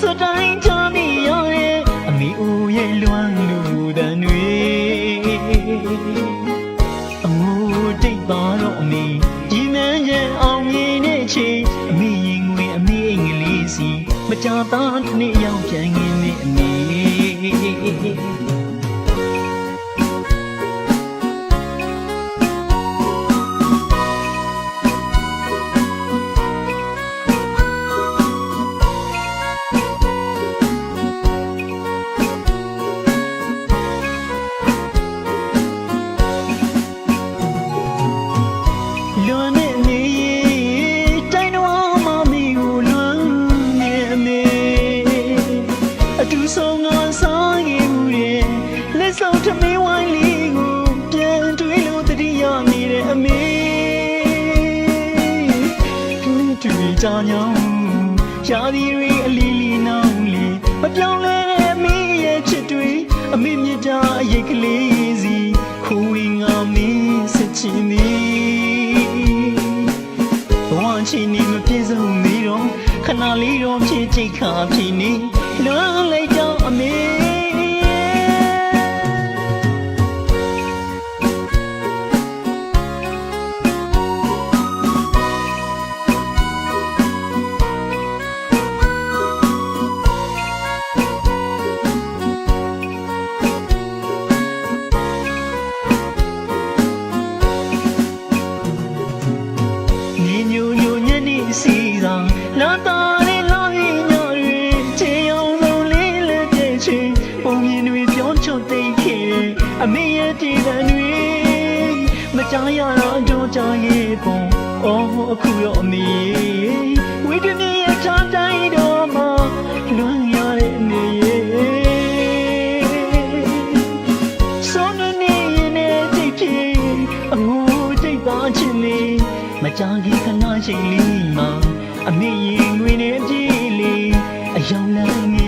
ဆိုတိုင်းချမိရောရဲ့အမိဦးရဲ့လွမ်းလူတန်တွေအငိုတိတ်ပါတော့အမိဒီမန်းရဲ့အောင်မြင်တဲ့ချိန်အမိရင်ငွေအမိအင်္ဂလိပ်စီမကြတာတစ်နေ့ရောက်ပြန်ငင်းနေအမိ လွန်နေနေတိုင်းတော်မမီကိုလွန်နေအမေအတူဆုံးငါစားခဲ့မှုရဲ့လက်ဆောင်ထမင်းဝိုင်းလေးကိုပြန်တွေးလို့တတိယနေတဲ့အမေတူတူကြညောင်းရှားဒီရီအလီလီနောင်လေမပြောင်းလဲတဲ့အမေရဲ့ချစ်တွေအမေမြတ်တာအရေးကလေးစီခိုးဝင်ငါမင်း ဖြစ်ချိ ပုံမြင်တွေပြောချွတ်သိမ့်ခဲ့အမေရဲ့တည်တံတွေမကြားရတော့တော့ကြရဲ့ပုံအော်အခုတော့အမေဝိတ္တနေရထားတိုင်းတော့မှလွန်ရတဲ့နေရဲ့ဆုံးနေရင်နဲ့တိတ်ဖြစ်အငိုတိတ်ပါချင်လေမကြခင်ခဏချိန်လေးမှာအမေရင်ငွေနဲ့ပြေးလေအယောင်လန်း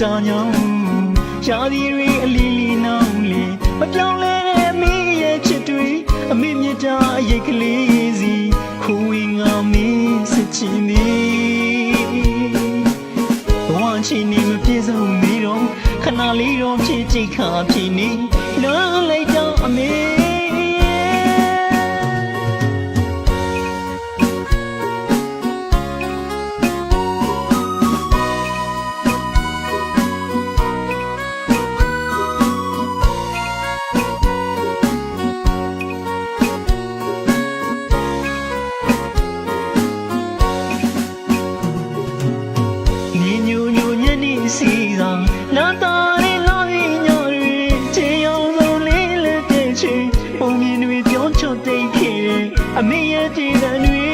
ကြညောင်းရှားဒီရီအလီလီနောင်လေမပြောင်းလဲတဲ့အမေရဲ့ချစ်တွေအမေမြတ်တာအရေးကလေးစီခိုးဝင်ငါမင်းစချင်သည်ဘဝချီနေမပြေဆုံးမီတော့ခဏလေးတော့ဖြစ်ချိတ်ခါဖြစ်နေလွမ်းလိုက်တော့အမေ သာလာတာလေးလာရင်ညတွေချေအောင်လုံးလေးလက်တဲ့ချီပုံမြင်တွေပြောချွတ်သိမ့်ခဲ့အမေရဲ့တည်တံတွေ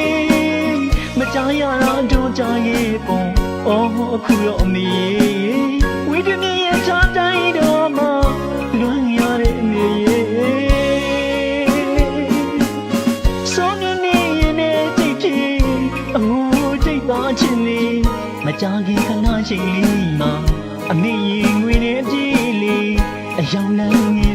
မကြားရတော့တော့ကြရဲ့ပုံအော်အခုတော့အမေဝိတ္တနေရချတိုင်းတော့မှလွန်ရတဲ့အမေရဲ့ဆုံးနေနေရင်နဲ့တိတ်ဖြစ်အငိုတိတ်ပါချင်လေမကြခင်ခဏချိန်လေးမှာ အမေရင်ငွေနဲ့ပြေးလေအယောင်လန်းငင်းနေ